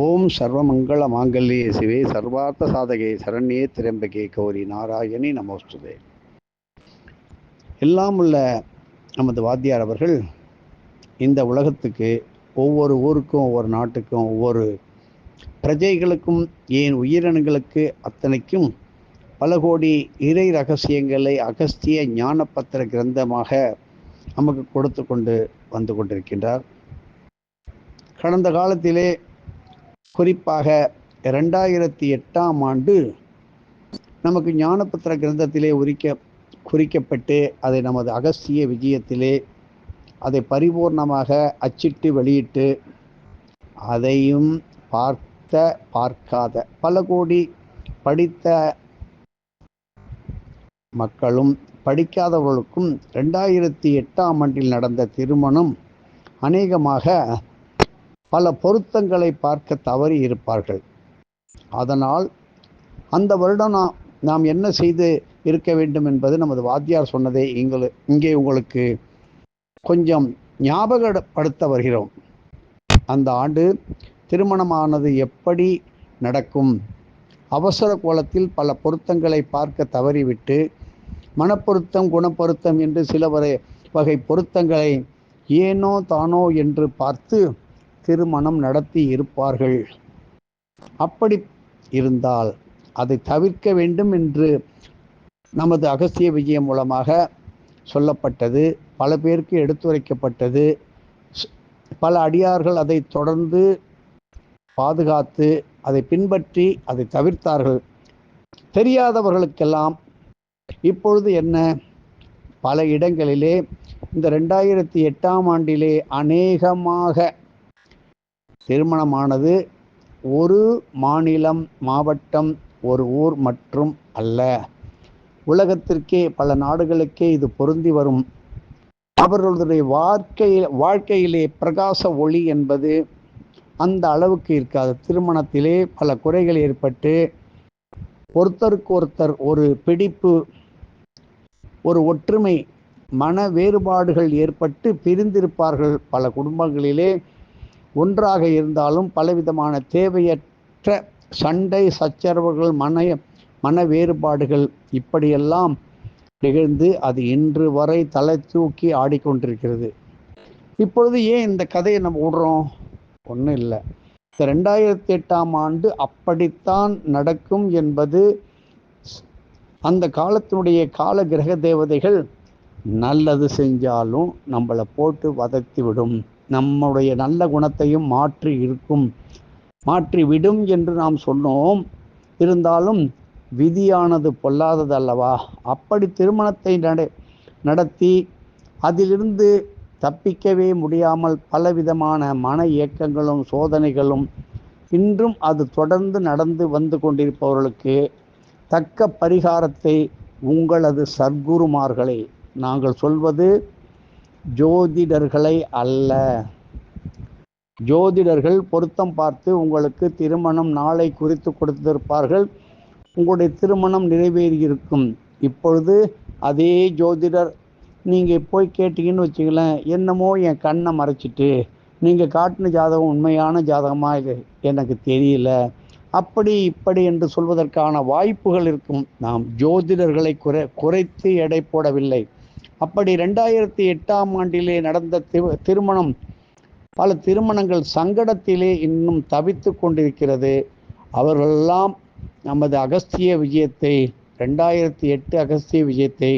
ஓம் சர்வமங்கள மாங்கல்யே சிவே சர்வார்த்த சாதகே சரண்யே திரம்பகே கௌரி நாராயணி நமோஸ்துதே. எல்லாம் உள்ள நமது வாத்தியார் அவர்கள் இந்த உலகத்துக்கு ஒவ்வொரு ஊருக்கும் ஒவ்வொரு நாட்டுக்கும் ஒவ்வொரு பிரஜைகளுக்கும் ஏன் உயிரினங்களுக்கு அத்தனைக்கும் பல கோடி இறை ரகசியங்களை அகஸ்திய ஞானப்பத்திர கிரந்தமாக நமக்கு கொடுத்து கொண்டு வந்து கொண்டிருக்கின்றார். கடந்த காலத்திலே குறிப்பாக ரெண்டாயிரத்தி எட்டாம் ஆண்டு நமக்கு ஞானபத்திர கிரந்தத்திலே உரிக்க குறிக்கப்பட்டு அதை நமது அகஸ்திய விஜயத்திலே அதை பரிபூர்ணமாக அச்சிட்டு வெளியிட்டு அதையும் பார்த்த பார்க்காத பல கோடி படித்த மக்களும் படிக்காதவர்களுக்கும் ரெண்டாயிரத்தி எட்டாம் ஆண்டில் நடந்த திருமணம் அநேகமாக பல பொருத்தங்களை பார்க்க தவறி இருப்பார்கள். அதனால் அந்த வருடம் நாம் நாம் என்ன செய்து இருக்க வேண்டும் என்பது நமது வாத்தியார் சொன்னதை எங்களு இங்கே உங்களுக்கு கொஞ்சம் ஞாபகப்படுத்த வருகிறோம். அந்த ஆண்டு திருமணமானது எப்படி நடக்கும்? அவசர கோலத்தில் பல பொருத்தங்களை பார்க்க தவறிவிட்டு மனப்பொருத்தம் குணப்பொருத்தம் என்று சில வரை வகை பொருத்தங்களை ஏனோ தானோ என்று பார்த்து திருமணம் நடத்தி இருப்பார்கள் அப்படி இருந்தால் அதை தவிர்க்க வேண்டும் என்று நமது அகஸ்திய விஜயம் மூலமாக சொல்லப்பட்டது பல பேருக்கு எடுத்துரைக்கப்பட்டது. பல அடியார்கள் அதை தொடர்ந்து பாதுகாத்து அதை பின்பற்றி அதை தவிர்த்தார்கள். தெரியாதவர்களுக்கெல்லாம் இப்பொழுது என்ன? பல இடங்களிலே இந்த ரெண்டாயிரத்தி எட்டாம் ஆண்டிலே அநேகமாக திருமணமானது ஒரு மாநிலம் மாவட்டம் ஒரு ஊர் மற்றும் அல்ல. உலகத்திற்கே பல நாடுகளுக்கே இது பொருந்தி வரும். அவர்களுடைய வாழ்க்கையில் வாழ்க்கையிலே பிரகாச ஒளி என்பது அந்த அளவுக்கு இருக்காது. திருமணத்திலே பல குறைகள் ஏற்பட்டு ஒருத்தருக்கு ஒருத்தர் ஒரு பிடிப்பு ஒரு ஒற்றுமை மன வேறுபாடுகள் ஏற்பட்டு பிரிந்திருப்பார்கள் பல குடும்பங்களிலே. ஒன்றாக இருந்தாலும் பலவிதமான தேவையற்ற சண்டை சச்சரவுகள் மன மன வேறுபாடுகள் இப்படியெல்லாம் நிகழ்ந்து அது இன்று வரை தலை தூக்கி ஆடிக்கொண்டிருக்கிறது. இப்பொழுது ஏன் இந்த கதையை நம்ம விடுறோம் ஒன்றும் இல்லை. இந்த ரெண்டாயிரத்தி எட்டாம் ஆண்டு அப்படித்தான் நடக்கும் என்பது அந்த காலத்தினுடைய கால கிரக தேவதைகள் நல்லது செஞ்சாலும் நம்மளை போட்டு வதத்தி விடும். நம்முடைய நல்ல குணத்தையும் மாற்றி இருக்கும். மாற்றி விடும் என்று நாம் சொன்னோம். இருந்தாலும் விதியானது பொல்லாதது அல்லவா? அப்படி திருமணத்தை நட நடத்தி அதிலிருந்து தப்பிக்கவே முடியாமல் பலவிதமான மன இயக்கங்களும் சோதனைகளும் இன்றும் அது தொடர்ந்து நடந்து வந்து கொண்டிருப்பவர்களுக்கு தக்க பரிகாரத்தை உங்களது சர்க்குருமார்களை நாங்கள் சொல்வது ஜோதிடர்களை அல்ல. ஜோதிடர்கள் பொருத்தம் பார்த்து உங்களுக்கு திருமணம் நாளை குறித்து கொடுத்திருப்பார்கள். உங்களுடைய திருமணம் நிறைவேறியிருக்கும். இப்பொழுது அதே ஜோதிடர் நீங்கள் போய் கேட்டீங்கன்னு வச்சுங்களேன் என்னமோ என் கண்ணை மறைச்சிட்டு நீங்கள் காட்டின ஜாதகம் உண்மையான ஜாதகமாக எனக்கு தெரியல. அப்படி இப்படி என்று சொல்வதற்கான வாய்ப்புகள் இருக்கும். நாம் ஜோதிடர்களை குறை குறைத்து எடை போடவில்லை. அப்படி ரெண்டாயிரத்தி எட்டாம் ஆண்டிலே நடந்த திருமணம் பல திருமணங்கள் சங்கடத்திலே இன்னும் தவித்து கொண்டிருக்கிறது. அவர்களெல்லாம் நமது அகஸ்திய விஜயத்தை ரெண்டாயிரத்தி எட்டு அகஸ்திய விஜயத்தை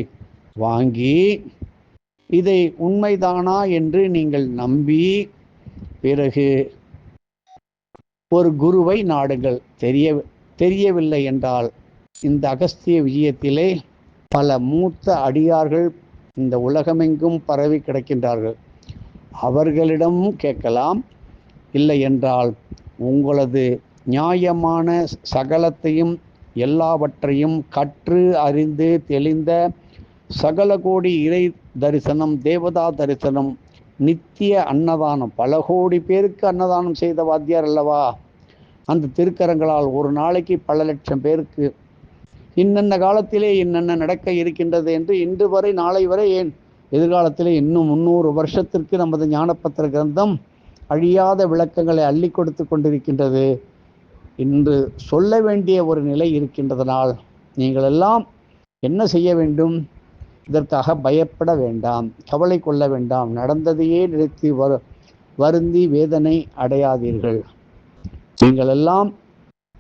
வாங்கி இதை உண்மைதானா என்று நீங்கள் நம்பி பிறகு ஒரு குருவை நாடுங்கள். தெரிய தெரியவில்லை என்றால் இந்த அகஸ்திய விஜயத்திலே பல மூத்த அடியார்கள் இந்த உலகமெங்கும் பரவி கிடக்கின்றார்கள். அவர்களிடமும் கேட்கலாம் இல்லை என்றால் உங்களது நியாயமான சகலத்தையும் எல்லாவற்றையும் கற்று அறிந்து தெளிந்த சகல கோடி இறை தரிசனம் தேவதா தரிசனம் நித்திய அன்னதானம். பல கோடி பேருக்கு அன்னதானம் செய்த வாத்தியார் அல்லவா? அந்த திருக்கரங்களால் ஒரு நாளைக்கு பல லட்சம் பேருக்கு இன்னென்ன காலத்திலே என்னென்ன நடக்க இருக்கின்றது என்று இன்று வரை நாளை வரை ஏன்? எதிர்காலத்திலே இன்னும் முந்நூறு வருஷத்திற்கு நமது ஞானப்பத்திர கிரந்தம் அழியாத விளக்கங்களை அள்ளி கொடுத்து கொண்டிருக்கின்றது. இன்று சொல்ல வேண்டிய ஒரு நிலை இருக்கின்றதனால் நீங்கள் எல்லாம் என்ன செய்ய வேண்டும்? இதற்காக பயப்பட வேண்டாம் கவலை கொள்ள வேண்டாம். நடந்ததையே நினைத்து வரு வருந்தி வேதனை அடையாதீர்கள். நீங்கள் எல்லாம்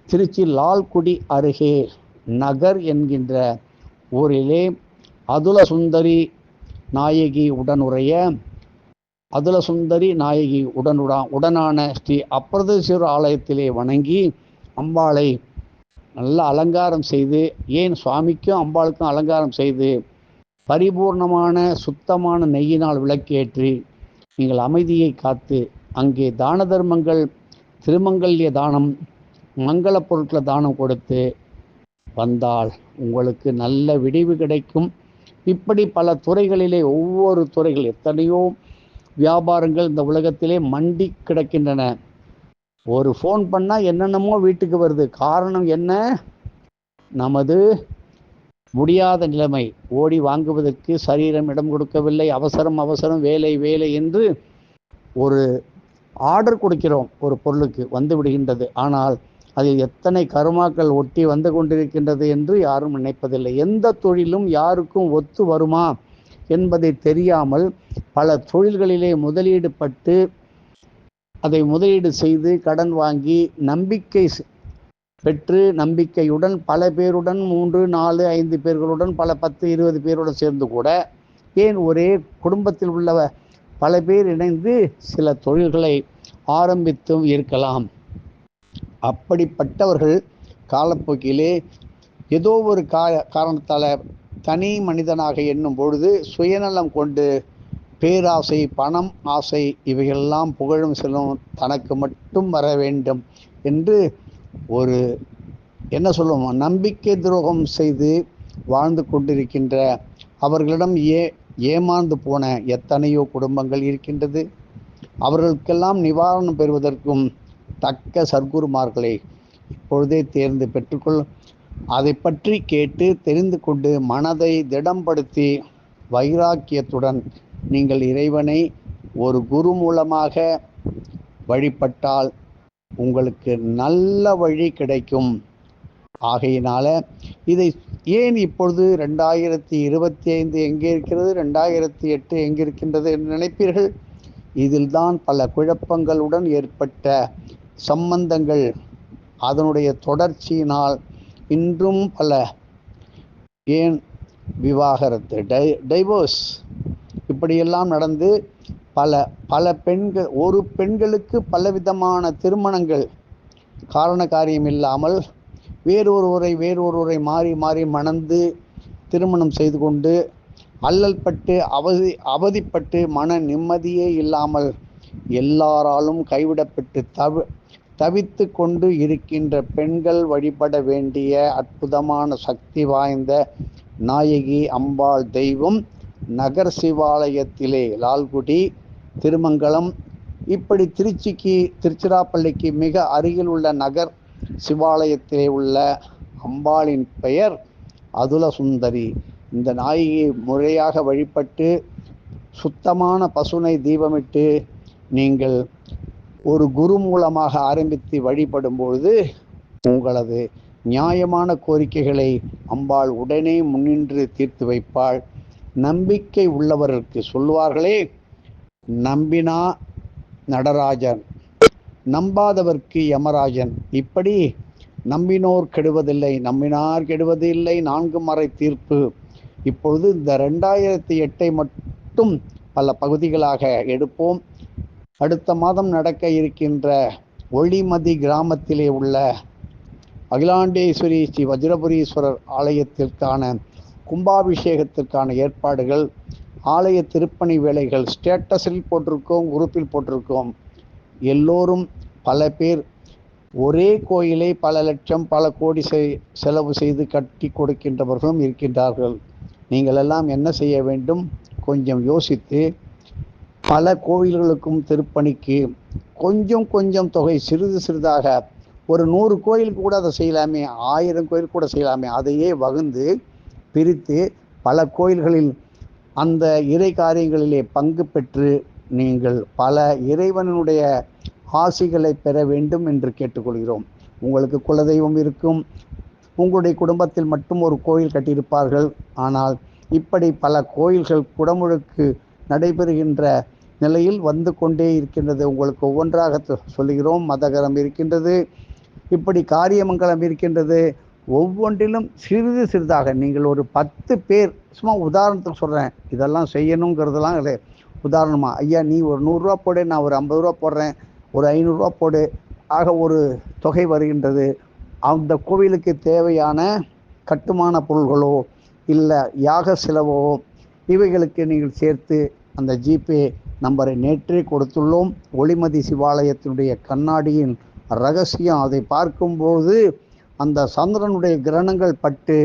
திருச்சி லால்குடி அருகே நகர் என்கின்ற ஊரிலே அதுல சுந்தரி நாயகி உடனுடைய அதுல சுந்தரி நாயகி உடனுடா உடனான ஸ்ரீ அப்பிரதேஸ்வரர் ஆலயத்திலே வணங்கி அம்பாளை நல்ல அலங்காரம் செய்து ஏன் சுவாமிக்கும் அம்பாளுக்கும் அலங்காரம் செய்து பரிபூர்ணமான சுத்தமான நெய்யினால் விளக்கேற்றி நீங்கள் அமைதியை காத்து அங்கே தான தர்மங்கள் திருமங்கல்ய தானம் மங்கள பொருட்களை தானம் கொடுத்து வந்தால் உங்களுக்கு நல்ல விடிவு கிடைக்கும். இப்படி பல துறைகளிலே ஒவ்வொரு துறைகள் எத்தனையோ வியாபாரங்கள் இந்த உலகத்திலே மண்டி கிடக்கின்றன. ஒரு ஃபோன் பண்ணால் என்னென்னமோ வீட்டுக்கு வருது. காரணம் என்ன? நமது முடியாத நிலைமை. ஓடி வாங்குவதற்கு சரீரம் இடம் கொடுக்கவில்லை. அவசரம் அவசரம் வேலை வேலை என்று ஒரு ஆர்டர் கொடுக்கிறோம். ஒரு பொருளுக்கு வந்து விடுகின்றது. ஆனால் அதில் எத்தனை கருமாக்கள் ஒட்டி வந்து கொண்டிருக்கின்றது என்று யாரும் நினைப்பதில்லை. எந்த தொழிலும் யாருக்கும் ஒத்து வருமா என்பதை தெரியாமல் பல தொழில்களிலே முதலீடு பட்டு அதை முதலீடு செய்து கடன் வாங்கி நம்பிக்கை பெற்று நம்பிக்கையுடன் பல பேருடன் மூன்று நாலு ஐந்து பேர்களுடன் பல பத்து இருபது பேருடன் சேர்ந்து கூட ஏன் ஒரே குடும்பத்தில் உள்ள பல பேர் இணைந்து சில தொழில்களை ஆரம்பித்தும் இருக்கலாம். அப்படிப்பட்டவர்கள் காலப்போக்கிலே ஏதோ ஒரு கா காரணத்தால் தனி மனிதனாக எண்ணும் பொழுது சுயநலம் கொண்டு பேராசை பணம் ஆசை இவைகளெல்லாம் புகழும் செல்லும் தனக்கு மட்டும் வர வேண்டும் என்று ஒரு என்ன சொல்லுவோம் நம்பிக்கை துரோகம் செய்து வாழ்ந்து கொண்டிருக்கின்ற அவர்களிடம் ஏ ஏமாந்து போன எத்தனையோ குடும்பங்கள் இருக்கின்றது. அவர்களுக்கெல்லாம் நிவாரணம் பெறுவதற்கும் தக்க சர்க்குருமார்களை இப்பொழுதே தேர்ந்து பெற்றுக்கொள். அதை பற்றி கேட்டு தெரிந்து கொண்டு மனதை திடம்படுத்தி வைராக்கியத்துடன் நீங்கள் இறைவனை ஒரு குரு மூலமாக வழிபட்டால் உங்களுக்கு நல்ல வழி கிடைக்கும். ஆகையினால இதை ஏன் இப்பொழுது ரெண்டாயிரத்தி இருபத்தி ஐந்து எங்கே இருக்கிறது ரெண்டாயிரத்தி எட்டு எங்கே இருக்கின்றது என்று நினைப்பீர்கள்? இதில்தான் பல குழப்பங்களுடன் ஏற்பட்ட சம்பந்தங்கள் அதனுடைய தொடர்ச்சியினால் இன்றும் பல ஏன் விவாகரத்து? Di divorce. இப்படியெல்லாம் நடந்து பல பல பெண்கள் ஒரு பெண்களுக்கு பலவிதமான திருமணங்கள் காரண காரியம் இல்லாமல் வேறொருவரை வேறொருவரை மாறி மாறி மணந்து திருமணம் செய்து கொண்டு அல்லல் பட்டு அவதி அவதிப்பட்டு மன நிம்மதியே இல்லாமல் எல்லாராலும் கைவிடப்பட்டு தவி தவித்து கொண்டு இருக்கின்ற பெண்கள் வழிபட வேண்டிய அற்புதமான சக்தி வாய்ந்த நாயகி அம்பாள் தெய்வம் நகர் சிவாலயத்திலே லால்குடி திருமங்கலம். இப்படி திருச்சிக்கு திருச்சிராப்பள்ளிக்கு மிக அருகில் உள்ள நகர் சிவாலயத்திலே உள்ள அம்பாளின் பெயர் அதுல சுந்தரி இந்த நாயகியை முறையாக வழிபட்டு சுத்தமான பசுனை தீபமிட்டு நீங்கள் ஒரு குரு மூலமாக ஆரம்பித்து வழிபடும் பொழுது உங்களது நியாயமான கோரிக்கைகளை அம்பாள் உடனே முன்னின்று தீர்த்து வைப்பாள். நம்பிக்கை உள்ளவர்களுக்கு சொல்வார்களே நம்பினா நடராஜன் நம்பாதவர்க்கு யமராஜன். இப்படி நம்பினோர் கெடுவதில்லை நம்பினார் கெடுவதில்லை நான்கு மறை தீர்ப்பு. இப்பொழுது இந்த ரெண்டாயிரத்தி எட்டை மட்டும் பல பகுதிகளாக எடுப்போம். அடுத்த மாதம் நடக்க இருக்கின்ற ஒளிமதி கிராமத்திலே உள்ள அகிலாண்டேஸ்வரி ஸ்ரீ வஜ்ரபுரீஸ்வரர் ஆலயத்திற்கான கும்பாபிஷேகத்திற்கான ஏற்பாடுகள் ஆலய திருப்பணி வேலைகள் ஸ்டேட்டஸில் போட்டிருக்கோம் குரூப்பில் போட்டிருக்கோம். எல்லோரும் பல பேர் ஒரே கோயிலை பல லட்சம் பல கோடி செலவு செய்து கட்டி கொடுக்கின்றவர்களும் இருக்கின்றார்கள். நீங்கள் எல்லாம் என்ன செய்ய வேண்டும்? கொஞ்சம் யோசித்து பல கோயில்களுக்கும் திருப்பணிக்கு கொஞ்சம் கொஞ்சம் தொகை சிறிது சிறிதாக ஒரு நூறு கோயில் கூட அதை செய்யலாமே ஆயிரம் கோயில் கூட செய்யலாமே அதையே வகுந்து பிரித்து பல கோயில்களில் அந்த இறை காரியங்களிலே பங்கு பெற்று நீங்கள் பல இறைவனுடைய ஆசிகளை பெற வேண்டும் என்று கேட்டுக்கொள்கிறோம். உங்களுக்கு குலதெய்வம் இருக்கும் உங்களுடைய குடும்பத்தில் மட்டும் ஒரு கோயில் கட்டியிருப்பார்கள். ஆனால் இப்படி பல கோயில்கள் குடமுழுக்கு நடைபெறுகின்ற நிலையில் வந்து கொண்டே இருக்கின்றது. உங்களுக்கு ஒவ்வொன்றாக சொல்லுகிறோம். மதகரம் இருக்கின்றது. இப்படி காரியமங்கலம் இருக்கின்றது. ஒவ்வொன்றிலும் சிறிது சிறிதாக நீங்கள் ஒரு பத்து பேர் சும்மா உதாரணத்துக்கு சொல்கிறேன் இதெல்லாம் செய்யணுங்கிறதெல்லாம் இல்லை. உதாரணமாக ஐயா நீ ஒரு நூறுரூவா போடு நான் ஒரு ஐம்பது ரூபா போடுறேன். ஒரு ஐநூறுரூவா போடு. ஆக ஒரு தொகை வருகின்றது. அந்த கோவிலுக்கு தேவையான கட்டுமான பொருள்களோ இல்லை யாக செலவோ இவைகளுக்கு நீங்கள் சேர்த்து அந்த ஜிபே நம்பரை நேற்றே கொடுத்துள்ளோம். ஒளிமதி சிவாலயத்தினுடைய கண்ணாடியின் ரகசியம் அதை பார்க்கும்போது அந்த சந்திரனுடைய கிரணங்கள் பட்டு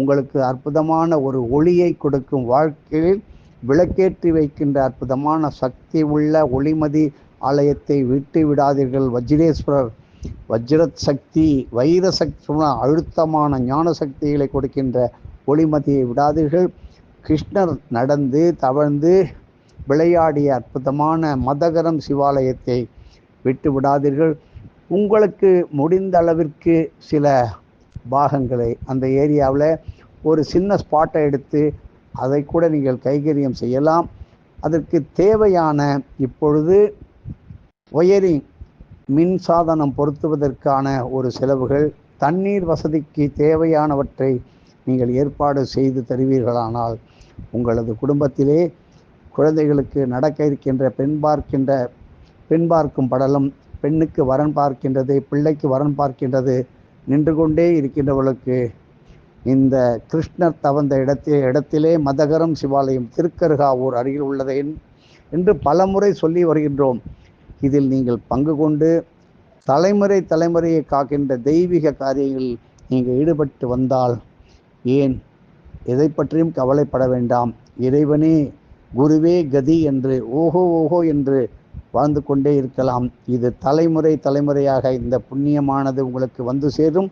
உங்களுக்கு அற்புதமான ஒரு ஒளியை கொடுக்கும் வாழ்க்கையில் விளக்கேற்றி வைக்கின்ற அற்புதமான சக்தி உள்ள ஒளிமதி ஆலயத்தை விட்டு விடாதீர்கள். வஜ்ரேஸ்வரர் வஜ்ரத் சக்தி வைர சக்தி அழுத்தமான ஞான சக்திகளை கொடுக்கின்ற ஒளிமதியை விடாதீர்கள். கிருஷ்ணர் நடந்து தவழ்ந்து விளையாடிய அற்புதமான மதகரம் சிவாலயத்தை விட்டு விடாதீர்கள். உங்களுக்கு முடிந்த அளவிற்கு சில பாகங்களை அந்த ஏரியாவில் ஒரு சின்ன ஸ்பாட்டை எடுத்து அதை கூட நீங்கள் கைகரியம் செய்யலாம். அதற்கு தேவையான இப்பொழுது ஒயரிங் மின் சாதனம் பொருத்துவதற்கான ஒரு செலவுகள் தண்ணீர் வசதிக்கு தேவையானவற்றை நீங்கள் ஏற்பாடு செய்து தருவீர்களானால் உங்களது குடும்பத்திலே குழந்தைகளுக்கு நடக்க இருக்கின்ற பெண் பார்க்கின்ற பெண் பார்க்கும் படலம் பெண்ணுக்கு வரன் பார்க்கின்றது பிள்ளைக்கு வரன் பார்க்கின்றது நின்று கொண்டே இருக்கின்றவர்களுக்கு இந்த கிருஷ்ணர் தவந்த இடத்திலே இடத்திலே மதகரம் சிவாலயம் திருக்கருகாவூர் அருகில் உள்ளது என்று பலமுறை சொல்லி வருகின்றோம். இதில் நீங்கள் பங்கு கொண்டு தலைமுறை தலைமுறையை காக்கின்ற தெய்வீக காரியங்களில் நீங்கள் ஈடுபட்டு வந்தால் ஏன்? எதை பற்றியும் கவலைப்பட வேண்டாம். இறைவனே குருவே கதி என்று ஓஹோ ஓஹோ என்று வாழ்ந்து கொண்டே இருக்கலாம். இது தலைமுறை தலைமுறையாக இந்த புண்ணியமானது உங்களுக்கு வந்து சேரும்.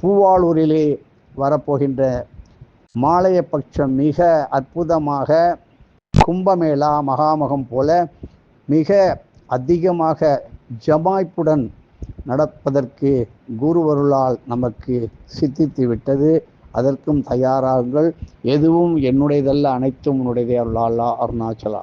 பூவாளூரிலே வரப்போகின்ற மாலைய பட்சம் மிக அற்புதமாக கும்பமேளா மகாமகம் போல மிக அதிகமாக ஜமாய்ப்புடன் நடப்பதற்கு குருவருளால் நமக்கு சித்தித்து விட்டது. அதற்கும் தயாராகுங்கள். எதுவும் என்னுடையதல்ல அனைத்தும் உன்னுடையதே அருளாலா அருணாச்சலா.